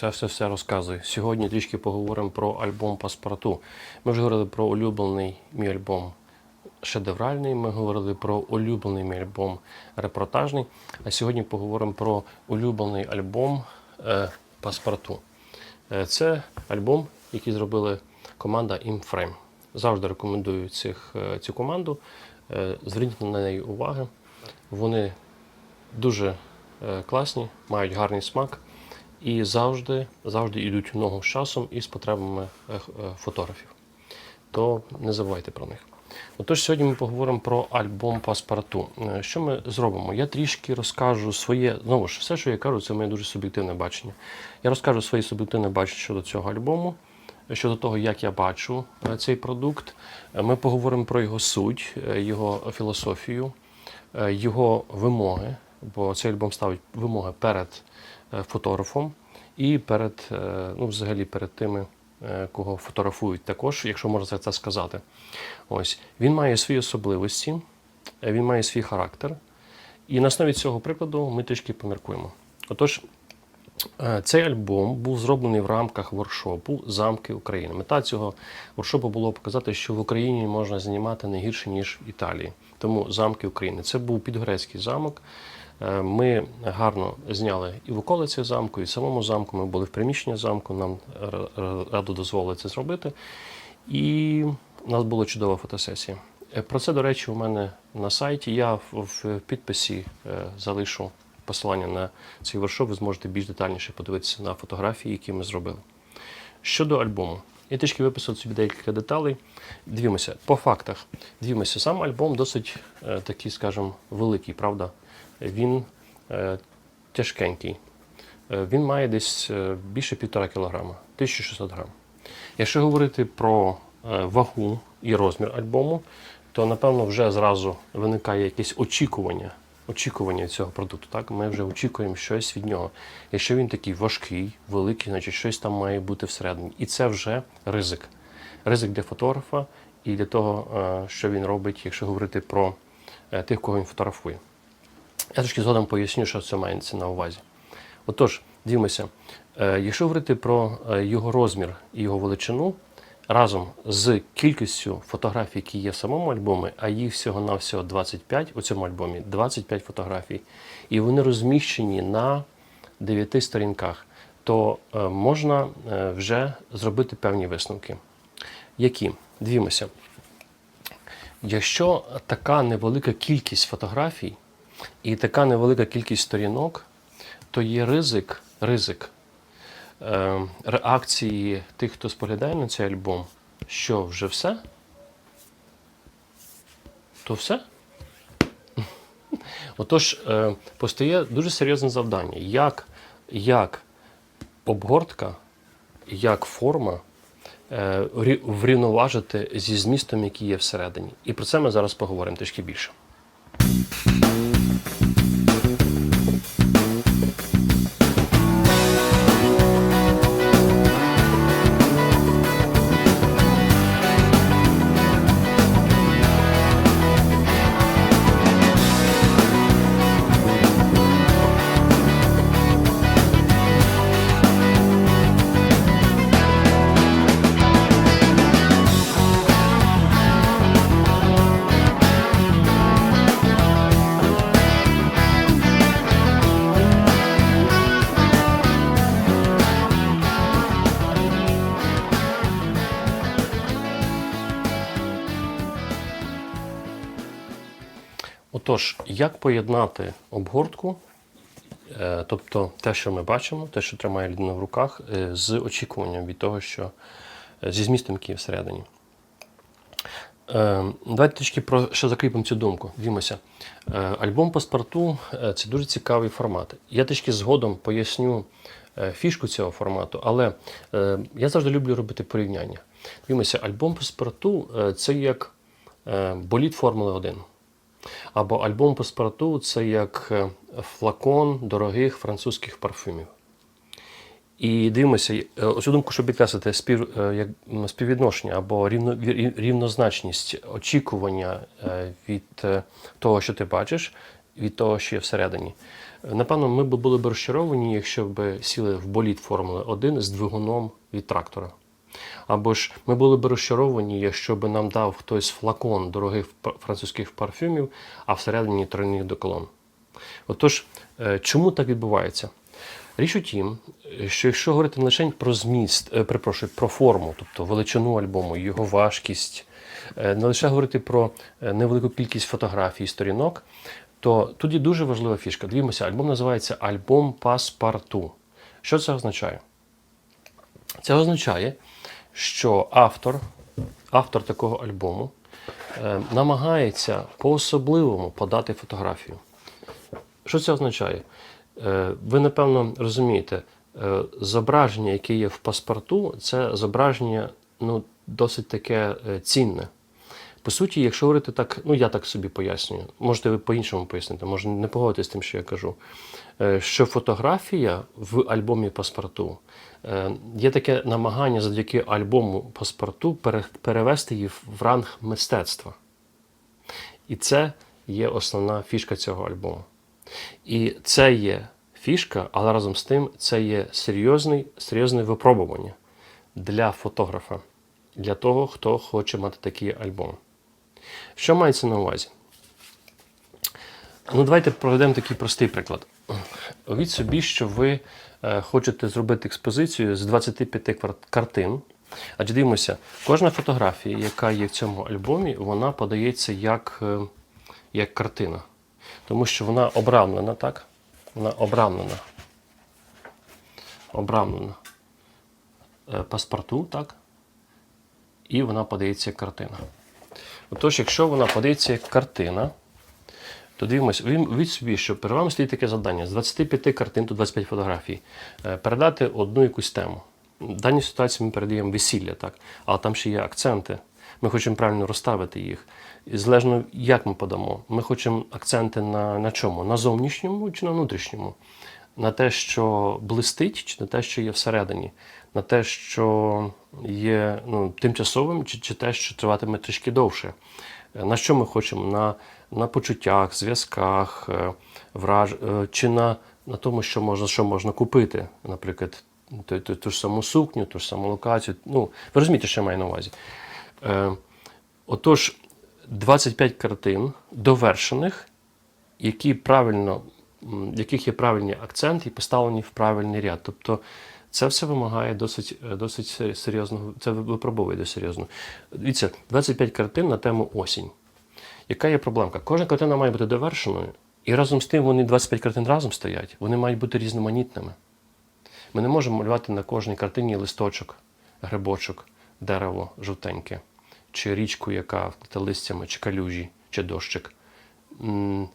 все все все розказую. Сьогодні трішки поговоримо про альбом Паспорту. Ми вже говорили про улюблений мій альбом шедевральний. Ми говорили про улюблений мій альбом репортажний. А сьогодні поговоримо про улюблений альбом е, Паспорту. Е, Це альбом, який зробили команда InFrame. Завжди рекомендую цих, е, цю команду. Е, Зверніть на неї уваги. Вони дуже е, класні, мають гарний смак і завжди, завжди йдуть в ногу з часом і з потребами е, е, фотографів. То не забувайте про них. Отож, сьогодні ми поговоримо про альбом паспорту. Е, Що ми зробимо? Я трішки розкажу своє, знову ж, все, що я кажу, це моє дуже суб'єктивне бачення. Я розкажу своє суб'єктивне бачення щодо цього альбому, щодо того, як я бачу цей продукт. Ми поговоримо про його суть, його філософію, його вимоги, бо цей альбом ставить вимоги перед фотографом і перед, е, ну, взагалі, перед тими, е, кого фотографують також, якщо можна це сказати. Ось він має свої особливості, е, він має свій характер. І на основі цього прикладу ми трішки поміркуємо. Отож, Е, Цей альбом був зроблений в рамках воркшопу Замки України. Мета цього воркшопу було показати, що в Україні можна знімати не гірше, ніж в Італії. Тому замки України. Це був підгорецький замок. Е, Ми гарно зняли і в околиці замку, і в самому замку. Ми були в приміщенні замку, нам р- р- раду дозволили це зробити. І у нас була чудова фотосесія. Е, Про це, до речі, у мене на сайті. Я в, підписі е, залишу посилання на цей воркшоп. Ви зможете більш детальніше подивитися на фотографії, які ми зробили. Щодо альбому, я трішки виписав собі декілька деталей. Дивімося, по фактах. Дивімося, сам альбом досить такий, скажімо, великий, правда? Він е, тяжкенький. Е, він має десь е, більше півтора кілограма, 1600 грам. Якщо говорити про вагу і розмір альбому, то напевно вже зразу виникає якесь очікування. Очікування цього продукту. Так? Ми вже очікуємо щось від нього. Якщо він такий важкий, великий, значить щось там має бути всередині. І це вже ризик. Ризик для фотографа і для того, що він робить, якщо говорити про тих, кого він фотографує. Я трошки згодом поясню, що це мається на увазі. Отож, дивимося, е, якщо говорити про е, його розмір і його величину, разом з кількістю фотографій, які є в самому альбомі, а їх всього-навсього 25 у цьому альбомі, 25 фотографій, і вони розміщені на 9 сторінках, то е, можна вже зробити певні висновки. Які? Дивімося. Якщо така невелика кількість фотографій і така невелика кількість сторінок, то є ризик, ризик е, реакції тих, хто споглядає на цей альбом, що вже все? То все? Отож, е, постає дуже серйозне завдання, як, як обгортка, як форма е, рі- врівноважити зі змістом, який є всередині. І про це ми зараз поговоримо трішки більше. Отож, як поєднати обгортку, е, тобто те, що ми бачимо, те, що тримає людина в руках, е, з очікуванням від того, що е, зі змістом, який всередині. Давайте трішки про ще закріпимо цю думку. Дивімося. Е, Альбом паспорту це дуже цікавий формат. Я трішки згодом поясню фішку цього формату, але я завжди люблю робити порівняння. Дивімося, альбом паспорту це як боліт Формули 1. Або альбом паспорту це як е, флакон дорогих французьких парфюмів. І дивимося, е, оцю думку, щоб підкреслити спів, е, як, співвідношення або рівно, рівнозначність очікування від того, що ти бачиш, від того, що є всередині. Напевно, ми були б розчаровані, якщо б сіли в боліт Формули 1 з двигуном від трактора. Або ж ми були б розчаровані, якщо б нам дав хтось флакон дорогих французьких парфюмів, а всередині тройних доколон. Отож, е, чому так відбувається? Річ у тім, що якщо говорити не лише про зміст, е, перепрошую, про форму, тобто величину альбому, його важкість, е, не лише говорити про невелику кількість фотографій і сторінок, то тут є дуже важлива фішка. Дивімося, альбом називається Альбом Паспарту. Що це означає? Це означає, що автор, автор такого альбому е, намагається по-особливому подати фотографію. Що це означає? Е, Ви, напевно, розумієте, е, зображення, яке є в паспорту, це зображення ну, досить таке е, цінне. По суті, якщо говорити так, ну я так собі пояснюю, можете ви по-іншому пояснити, може не погодитись з тим, що я кажу. е, Що фотографія в альбомі паспорту е, є таке намагання завдяки альбому паспорту перевести її в ранг мистецтва. І це є основна фішка цього альбому. І це є фішка, але разом з тим це є серйозний, серйозне випробування для фотографа, для того, хто хоче мати такий альбом. Що мається на увазі? Ну, давайте проведемо такий простий приклад. Уявіть собі, що ви е, хочете зробити експозицію з 25 квар- картин. Адже дивимося, кожна фотографія, яка є в цьому альбомі, вона подається як, е, як картина. Тому що вона обрамлена, так? Вона обрамлена. Обрамлена е, паспорту, так? І вона подається як картина. Отож, якщо вона подається як картина, то дивимося, від собі, що перед вами стоїть таке завдання з 25 картин, то 25 фотографій, е, передати одну якусь тему. В даній ситуації ми передаємо весілля, так? але там ще є акценти. Ми хочемо правильно розставити їх. І залежно, як ми подамо. Ми хочемо акценти на, на чому? На зовнішньому чи на внутрішньому? На те, що блистить, чи на те, що є всередині, на те, що є ну, тимчасовим, чи, чи те, що триватиме трішки довше. Е, На що ми хочемо? На, на почуттях, зв'язках, е, враж... е, чи на, на тому, що можна, що можна купити, наприклад, ту, ту, ту ж саму сукню, ту ж саму локацію. Ну, ви розумієте, що я маю на увазі. Е, отож, 25 картин довершених, які правильно, в яких є правильні акценти і поставлені в правильний ряд. Тобто це все вимагає досить, е, досить серйозного, це випробовує досить серйозно. Дивіться, 25 картин на тему осінь. Яка є проблемка? Кожна картина має бути довершеною, і разом з тим вони 25 картин разом стоять, вони мають бути різноманітними. Ми не можемо малювати на кожній картині листочок, грибочок, дерево жовтеньке, чи річку, яка вкрита листями, чи калюжі, чи дощик.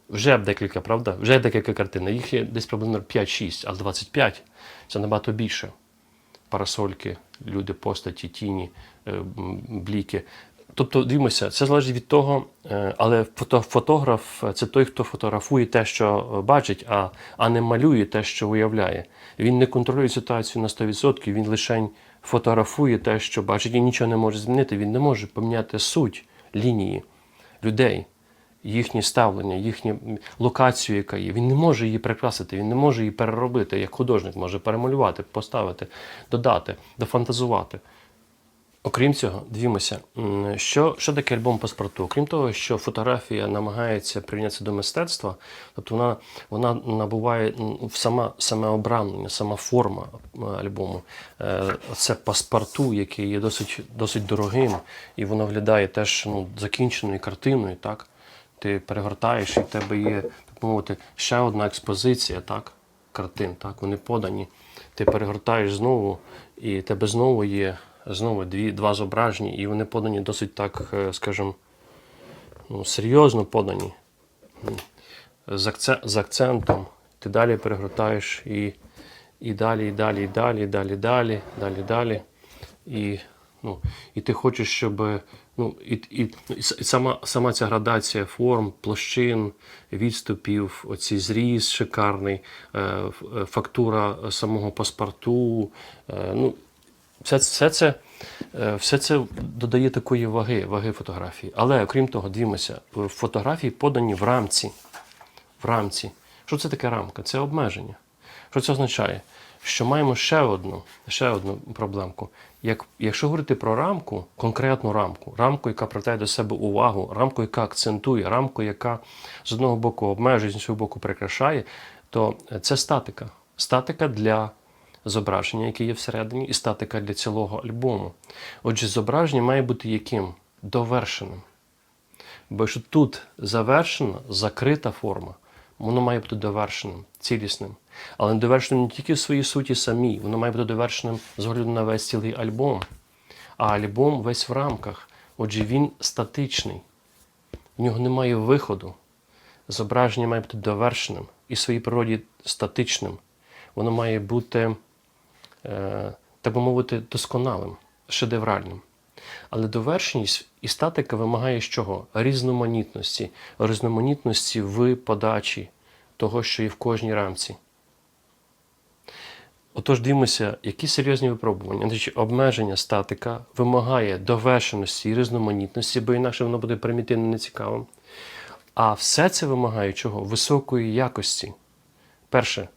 Вже декілька, правда? Вже декілька картин. Їх є десь приблизно 5-6, а 25 це набагато більше. Парасольки, люди, постаті, тіні, е, бліки. Тобто, дивимося, це залежить від того, е, але фотограф це той, хто фотографує те, що е, бачить, а, а не малює те, що виявляє. Він не контролює ситуацію на 100%, він лише фотографує те, що бачить, і нічого не може змінити. Він не може поміняти суть лінії людей, їхнє ставлення, їхню локацію, яка є. Він не може її прикрасити, він не може її переробити, як художник може перемалювати, поставити, додати, дофантазувати. Окрім цього, дивімося, що, що таке альбом паспорту? Окрім того, що фотографія намагається прийнятися до мистецтва, тобто вона, вона набуває сама, саме обрамлення, сама форма альбому. Е, Це паспорту, який є досить, досить дорогим, і воно виглядає теж ну, закінченою картиною. Так? Ти перегортаєш, і в тебе є, так мовити, ще одна експозиція, так? картин, так? вони подані. Ти перегортаєш знову, і в тебе знову є знову дві, два зображення, і вони подані досить так, е, скажімо, ну, серйозно подані. З, акце, з акцентом. Ти далі перегортаєш і, і далі, і далі, і далі, і далі, далі, далі, далі. І, ну, і ти хочеш, щоб ну, і, і, і сама, сама ця градація форм, площин, відступів, оцей зріз шикарний, е, е, фактура самого паспорту. Е, ну, все, все, це, все це додає такої ваги, ваги фотографії. Але окрім того, дивимося, фотографії подані в рамці. В рамці. Що це таке рамка? Це обмеження. Що це означає? Що маємо ще одну, ще одну проблемку. Як, якщо говорити про рамку, конкретну рамку, рамку, яка привертає до себе увагу, рамку, яка акцентує, рамку, яка з одного боку обмежує, з іншого боку прикрашає, то це статика. Статика для зображення, яке є всередині, і статика для цілого альбому. Отже, зображення має бути яким? Довершеним. Бо якщо тут завершена, закрита форма, воно має бути довершеним, цілісним. Але не довершеним не тільки в своїй суті самій, воно має бути довершеним з огляду на весь цілий альбом. А альбом весь в рамках. Отже, він статичний. В нього немає виходу. Зображення має бути довершеним і в своїй природі статичним. Воно має бути, е, так би мовити, досконалим, шедевральним. Але довершеність і статика вимагає з чого? Різноманітності, різноманітності в подачі того, що є в кожній рамці. Отож, дивимося, які серйозні випробування. Значить, обмеження статика вимагає довершеності і різноманітності, бо інакше воно буде примітивно нецікавим. А все це вимагає чого? Високої якості. Перше,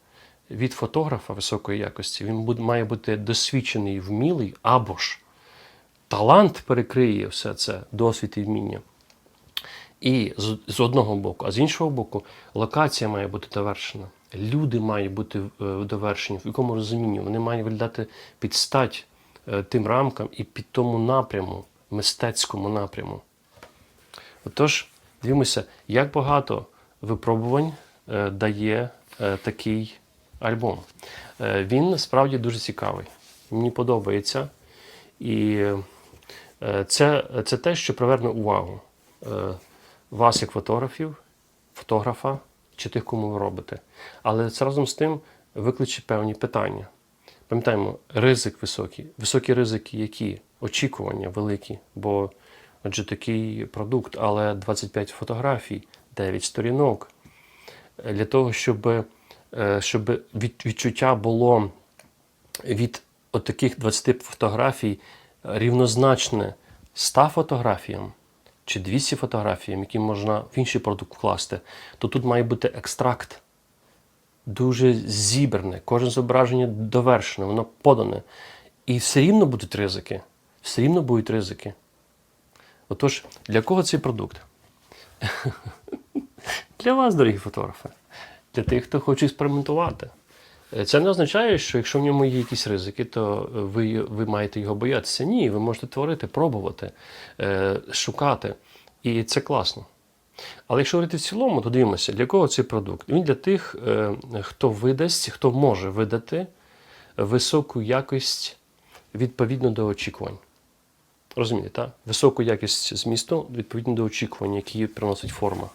від фотографа високої якості він має бути досвідчений, вмілий, або ж талант перекриє все це, досвід і вміння. І з одного боку, а з іншого боку, локація має бути довершена. Люди мають бути е, довершені. В якому розумінні? Вони мають виглядати під стать е, тим рамкам і під тому напряму, мистецькому напряму. Отож, дивимося, як багато випробувань е, дає такий альбом. Він насправді дуже цікавий. Мені подобається. І це, це те, що приверне увагу вас, як фотографів, фотографа чи тих, кому ви робите. Але це разом з тим викличе певні питання. Пам'ятаємо, ризик високий. Високі ризики, які? Очікування великі, бо отже такий продукт, але 25 фотографій, 9 сторінок. Для того, щоб, е, щоб відчуття було від от таких 20 фотографій рівнозначне 100 фотографіям чи 200 фотографіям, які можна в інший продукт вкласти, то тут має бути екстракт дуже зібране, кожне зображення довершене, воно подане. І все рівно будуть ризики. Все рівно будуть ризики. Отож, для кого цей продукт? Для вас, дорогі фотографи, для тих, хто хоче експериментувати. Е, Це не означає, що якщо в ньому є якісь ризики, то ви, ви маєте його боятися. Ні, ви можете творити, пробувати, е, шукати. І це класно. Але якщо говорити в цілому, то дивимося, для кого цей продукт? Він для тих, е, хто видасть, хто може видати високу якість відповідно до очікувань. Розумієте, так? Високу якість змісту відповідно до очікувань, які приносить форма.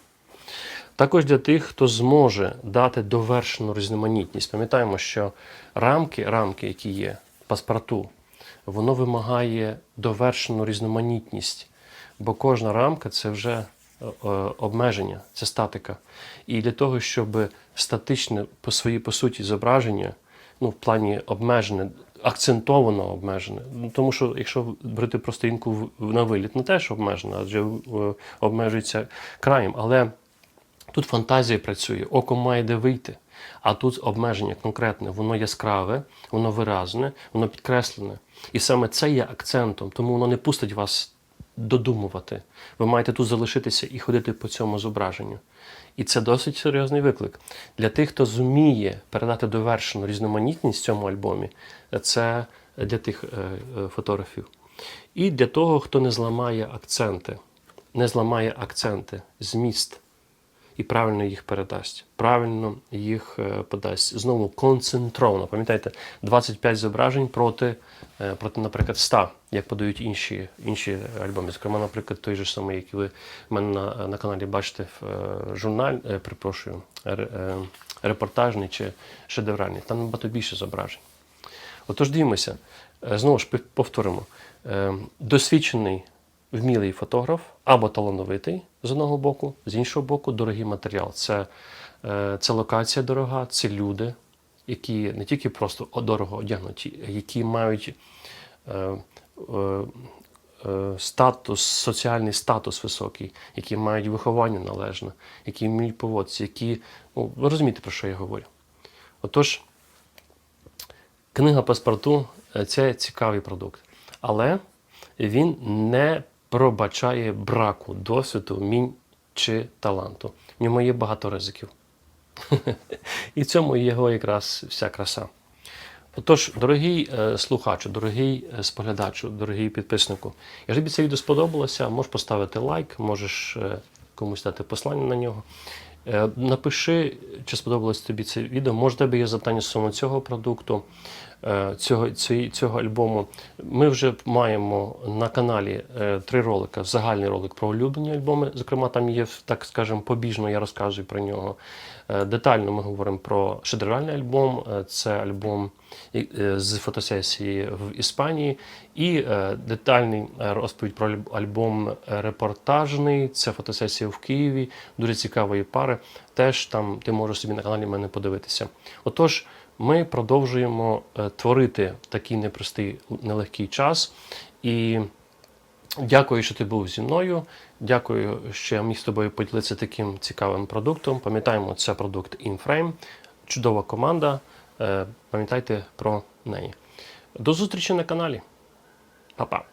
Також для тих, хто зможе дати довершену різноманітність. Пам'ятаємо, що рамки, рамки, які є паспорту, воно вимагає довершену різноманітність, бо кожна рамка це вже е, е, обмеження, це статика. І для того, щоб статичне по своїй по суті зображення, ну в плані обмежене, акцентовано обмежене. Ну, тому що якщо брати про сторінку в- на виліт, не теж обмежена, адже е, обмежується краєм. Але Тут фантазія працює, око має де вийти. А тут обмеження конкретне, воно яскраве, воно виразне, воно підкреслене. І саме це є акцентом, тому воно не пустить вас додумувати. Ви маєте тут залишитися і ходити по цьому зображенню. І це досить серйозний виклик. Для тих, хто зуміє передати довершену різноманітність в цьому альбомі, це для тих е, е, фотографів. І для того, хто не зламає акценти, не зламає акценти, зміст і правильно їх передасть, правильно їх е, подасть. Знову концентровано. Пам'ятаєте, 25 зображень проти, е, проти, наприклад, 100, як подають інші, інші альбоми. Зокрема, наприклад, той же самий, який ви в мене на, на каналі бачите, в е, журнал, е, припрошую, ре- репортажний чи шедевральний. Там набагато більше зображень. Отож, дивимося, знову ж повторимо, досвідчений вмілий фотограф або талановитий з одного боку, з іншого боку, дорогий матеріал. Це, е, це локація дорога, це люди, які не тільки просто дорого одягнуті, які мають е, е, е, статус, соціальний статус високий, які мають виховання належне, які вміють поводитися, які. Ну, ви розумієте, про що я говорю. Отож, книга паспорту е, це цікавий продукт, але він не пробачає браку досвіду, вмінь чи таланту. В ньому є багато ризиків. І в цьому його якраз вся краса. Отож, дорогий е, слухачу, дорогий е, споглядачу, дорогий підписнику, якщо тобі це відео сподобалося, можеш поставити лайк, можеш е, комусь дати послання на нього. Е, Напиши, чи сподобалось тобі це відео. Може, тебе є запитання стосовно цього продукту, е, цього, цього альбому. Ми вже маємо на каналі е, три ролика. Загальний ролик про улюблені альбоми. Зокрема, там є, так скажемо, побіжно я розказую про нього. Детально ми говоримо про шедевральний альбом. Це альбом з фотосесії в Іспанії, і е, детальний е, розповідь про альбом е, репортажний. Це фотосесія в Києві, дуже цікавої пари. Теж там ти можеш собі на каналі мене подивитися. Отож, ми продовжуємо е, творити такий непростий, нелегкий час. І Дякую, що ти був зі мною. Дякую, що я міг з тобою поділитися таким цікавим продуктом. Пам'ятаємо, це продукт InFrame. Чудова команда. Е, Пам'ятайте про неї. До зустрічі на каналі. Па-па.